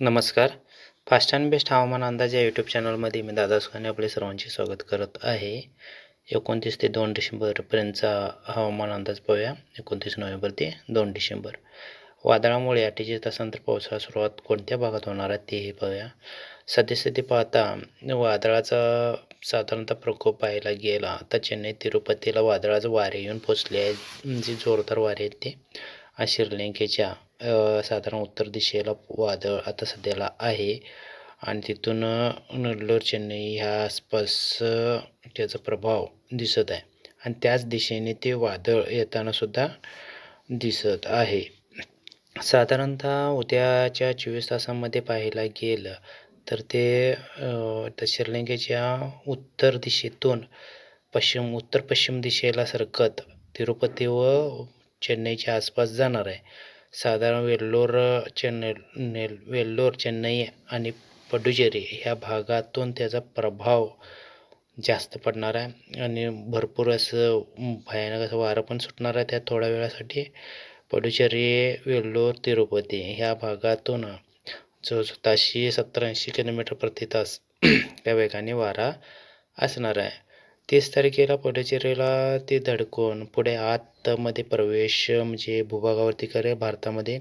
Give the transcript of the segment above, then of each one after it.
नमस्कार. Fast and best हवामान अंदाज या यूट्यूब चॅनलमध्ये मी दादा सुखाने आपले सर्वांचे स्वागत करत आहे. एकोणतीस ते दोन डिसेंबरपर्यंतचा हवामान अंदाज पाहूया. एकोणतीस नोव्हेंबर ते दोन डिसेंबर. वादळामुळे अठ्ठेचाळीस तासानंतर पावसाळा सुरुवात कोणत्या भागात होणार आहे तेही पाहूया. सद्यस्थिती पाहता वादळाचा साधारणतः प्रकोप पाहायला गेला तर चेन्नई तिरुपतीला वादळाचं वारे येऊन पोचले आहे जे म्हणजे जोरदार वारे आहेत ते. आणि श्रीलंकेच्या साधारण उत्तर दिशेला वादळ आता सध्याला आहे. आणि तिथून नल्लोर चेन्नई ह्या आसपास त्याचा प्रभाव दिसत आहे. आणि त्याच दिशेने ते वादळ येतानासुद्धा दिसत आहे. साधारणतः उद्याच्या चोवीस तासामध्ये पाहायला गेलं तर ते त्या श्रीलंकेच्या उत्तर दिशेतून पश्चिम उत्तर पश्चिम दिशेला सरकत तिरुपती व चेन्नईच्या आसपास जाणार आहे. साधारण वेल्लोर चेन्नई नेल वेल्लोर चेन्नई आणि पडुचेरी ह्या भागातून त्याचा प्रभाव जास्त पडणार आहे. आणि भरपूर असं भयानक असं वारं पण सुटणार आहे त्या थोड्या वेळासाठी. पडुचेरी वेल्लोर तिरुपती ह्या भागातून जो ताशी सत्तर ऐंशी किलोमीटर प्रति तास त्या वेगाने वारा असणार आहे. तीस तारखेला पुडुचेरीला ते धडकून पुढे आतमध्ये प्रवेश म्हणजे भूभागावरती करे भारतामध्ये.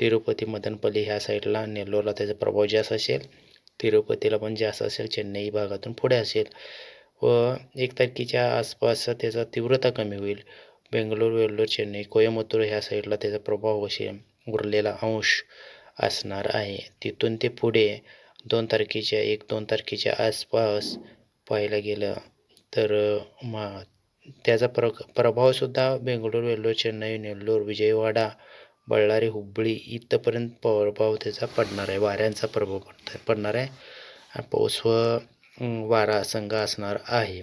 तिरुपती मदनपल्ली ह्या साईडला नेल्लोरला त्याचा प्रभाव जास्त असेल. तिरुपतीला पण जास्त असेल. चेन्नई भागातून पुढे असेल. व एक तारखेच्या आसपास त्याचा तीव्रता कमी होईल. बेंगलोर वेल्लोर चेन्नई कोयमुत्तूर ह्या साईडला त्याचा प्रभाव असेल उरलेला अंश असणार आहे. तिथून ते पुढे दोन तारखेच्या एक दोन तारखेच्या आसपास पाहायला गेलं तर मा त्याचा प्र प्रभावसुद्धा बेंगळूर वेल्लोर चेन्नई नेल्लोर विजयवाडा बळ्ळारी हुबळी इथंपर्यंत प्रभाव त्याचा पडणार आहे. वाऱ्यांचा प्रभाव पडत पडणार आहे. पाऊस व वारा संघ असणार आहे.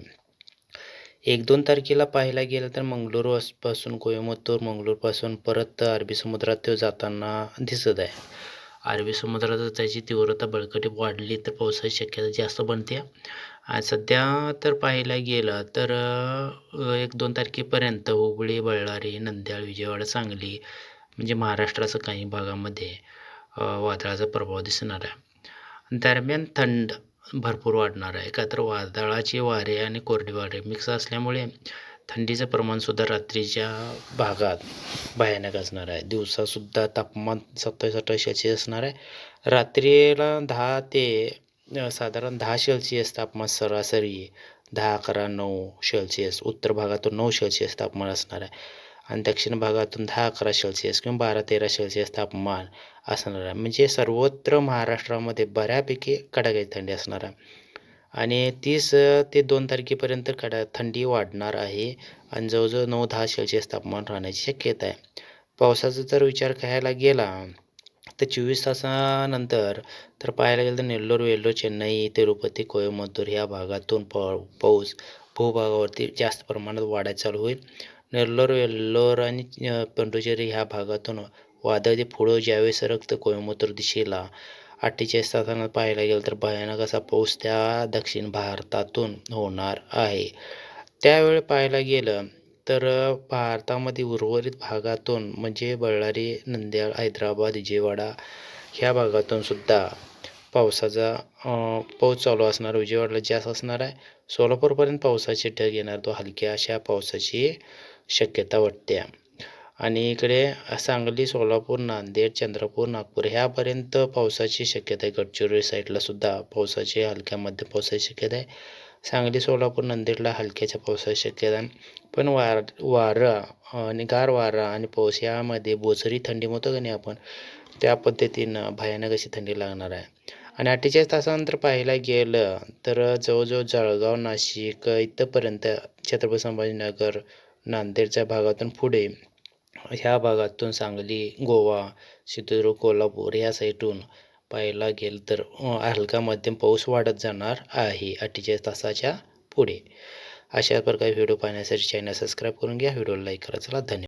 एक दोन तारखेला पाहायला गेलं तर मंगळूर कोयमतूर कोयमुत्तूर मंगळूरपासून परत अरबी समुद्रात तो जाताना दिसत आहे. अरबी समुद्रात त्याची तीव्रता बळकटी वाढली तर पावसाची शक्यता जास्त बनते. आज सध्या तर पाहायला गेलं तर एक दोन तारखेपर्यंत हुबळी बळ्ळारी नंद्याळ विजयवाडा सांगली म्हणजे महाराष्ट्राचं काही भागामध्ये वादळाचा प्रभाव दिसणार आहे. दरम्यान थंड भरपूर वाढणार आहे. का तर वादळाचे वारे आणि कोरडे वारे मिक्स असल्यामुळे थंडीचं प्रमाणसुद्धा रात्रीच्या भागात भयानक असणार आहे. दिवसासुद्धा तापमान सत्तावीस अठ्ठावीस सेल्सिअस असणार आहे. रात्रीला दहा ते साधारण दहा सेल्सिअस तापमान सरासरी दहा अकरा नऊ सेल्सिअस. उत्तर भागातून नऊ सेल्सिअस तापमान असणार आहे. आणि दक्षिण भागातून दहा अकरा सेल्सिअस किंवा बारा तेरा सेल्सिअस तापमान असणार आहे. म्हणजे सर्वत्र महाराष्ट्रामध्ये बऱ्यापैकी कडाक्याची थंडी असणार आहे. आणि तीस ते दोन तारखेपर्यंत कडा थंडी वाढणार आहे. आणि जवळजवळ नऊ दहा सेल्सिअस तापमान राहण्याची शक्यता आहे. पावसाचा जर विचार करायला गेला तर चोवीस तासानंतर तर पाहायला गेलं तर नेल्लोर वेल्लोर चेन्नई तिरुपती कोयमुत्तूर ह्या भागातून पाऊ पाऊस भूभागावरती जास्त प्रमाणात वाढायला चालू होईल. नेल्लोर वेल्लोर आणि पंडुचेरी ह्या भागातून वादळ ते पुढं ज्यावेळेस सरकतं कोयमुत्तूर दिशेला अठ्ठेचाळीस तासांना पाहायला गेलं तर भयानक असा पाऊस त्या दक्षिण भारतातून होणार आहे. त्यावेळी पाहायला गेलं तर भारतामध्ये उर्वरित भागातून म्हणजे बळ्ळारी नंद्याळ हैदराबाद विजयवाडा ह्या भागातून सुद्धा पावसाचा पाऊस चालू असणार विजयवाडाला जास्त असणार आहे. सोलापूरपर्यंत पावसाचे ढग येणार तो हलक्या अशा पावसाची शक्यता वाटते. आणि इकडे सांगली सोलापूर नांदेड चंद्रपूर नागपूर ह्यापर्यंत पावसाची शक्यता आहे. गडचिरोली साईडलासुद्धा पावसाची हलक्या पावसाची शक्यता आहे. सांगली सोलापूर नांदेडला हलक्याच्या पावसाची शक्यता पण वार वारं आणि गार वारा आणि पाऊस यामध्ये बोचरी थंडी म्हणतो का नाही आपण त्या पद्धतीनं भयानक अशी थंडी लागणार आहे. आणि अठ्ठेचाळीस तासानंतर पाहायला गेलं तर जवळजवळ जळगाव नाशिक इथंपर्यंत छत्रपती संभाजीनगर नांदेडच्या भागातून पुढे ह्या भागातून सांगली गोवा सिंधुदुर्ग कोल्हापूर या साईडून पाहायला गेलं तर हलका मध्यम पाऊस वाढत जाणार आहे अठ्ठेचाळीस तासाच्या पुढे. अशा प्रकारे व्हिडिओ पाहण्यासाठी चॅनल सबस्क्राईब करून घ्या. व्हिडिओला लाईक करा. चला धन्यवाद.